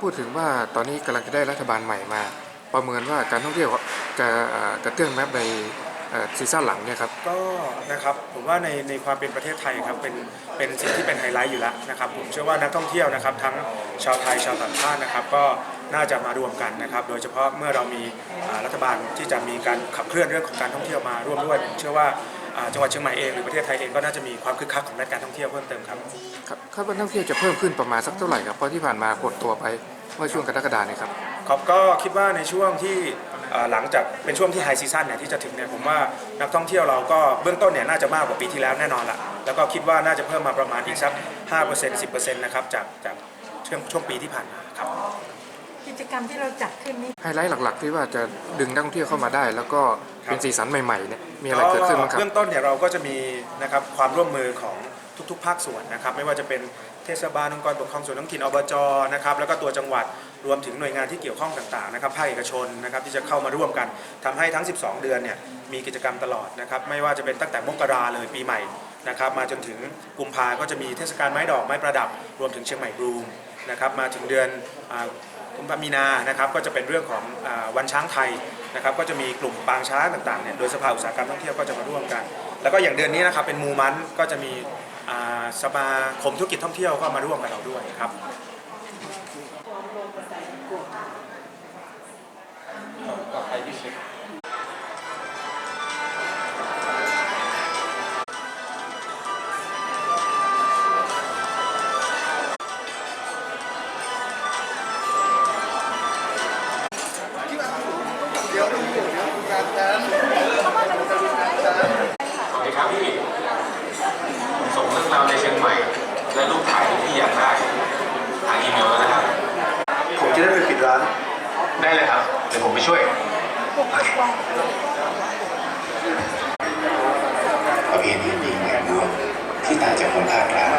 พูดถึงว่าตอนนี้กำลังจะได้รัฐบาลใหม่มา ประเมินว่าการท่องเที่ยวจะเอ่อกระเตื้องแมปในเอ่อซีซั่นหลังเนี่ยครับก็นะครับผมว่าในในความเป็นประเทศไทยครับเป็นเป็นสิ่งที่เป็นไฮไลท์อยู่แล้วนะครับผมเชื่อว่านักท่องเที่ยวนะครับทั้งชาวไทยชาวต่างชาตินะครับก็น่าจะมารวมกันนะครับ โดยเฉพาะเมื่อเรามีอ่ารัฐบาลที่จะมีการขับเคลื่อนเรื่องของการท่องเที่ยวมาร่วมด้วยผมเชื่อว่าอ่า จังหวัดเชียงใหม่เองหรือประเทศไทยเองก็น่าจะมีความคึกคักของด้านการท่องเที่ยวเพิ่มเติมครับครับคาดว่านักท่องเที่ยวจะเพิ่มขึ้นประมาณสักเท่าไหร่ครับเพราะที่ผ่านมากดตัวไปเมื่อช่วงกรกฎาเนี่ยครับครับก็คิดว่าในช่วงที่เอ่อหลังจากเป็นช่วงที่ไฮซีซั่นเนี่ยที่จะถึงเนี่ยผมว่านักท่องเที่ยวเราก็เบื้องต้นเนี่ยน่าจะมากกว่าปีที่แล้วแน่นอนละแล้วก็คิดว่าน่าจะเพิ่มมาประมาณอีกสัก5% 10%นะครับจากจากช่วงช่วงปีที่ผ่านมาครับ กิจกรรมที่เราจัดขึ้นนี้ไฮไลท์หลักๆ ที่ว่าจะดึงนักท่องเที่ยวเข้ามาได้ แล้วก็เป็นสีสันใหม่ๆเนี่ยมีอะไรเกิดขึ้นบ้างครับเบื้องต้นเนี่ยเราก็จะมีนะครับความร่วมมือของทุกๆ ภาคส่วนนะครับ ไม่ว่าจะเป็นเทศบาลองค์กรปกครองส่วนท้องถิ่นอบจนะครับแล้วก็ตัวจังหวัดรวมถึงหน่วยงานที่เกี่ยวข้องต่างๆนะครับภาคเอกชนนะครับที่จะเข้ามาร่วมกันทำให้ทั้ง 12 เดือนเนี่ยมีกิจกรรมตลอดนะครับไม่ว่าจะเป็นตั้งแต่มกราเลยปีใหม่นะครับมาจนถึงกุมภาก็จะมีเทศกาลไม้ดอกไม้ประดับ รวมถึงเชียงใหม่บลูมนะครับมาถึงเดือนอ่ากุ มภามีนานะครับก็จะเป็นเรื่องของวันช้างไทยนะครับก็จะมีกลุ่มปางช้างต่างๆเนี่ยโดยสภาอุตสาหกรรมท่องเที่ยวก็จะมาร่วมกัน แล้วก็อย่างเดือนนี้นะครับเป็นมูมันก็จะมีอ่าสมาคมธุรกิจท่องเที่ยวก็มาร่วมกับเราด้วยครับ ดีครับพี่ผมส่งเรื่องราวในเชียงใหม่ และรูปถ่ายที่พี่อยากได้ทางอีเมลแล้วนะครับ ผมจะได้ไปปิดร้าน ได้เลยครับ เดี๋ยวผมไปช่วยประเพณีปีแห่งบุญที่ต่างจากคนภาคกลาง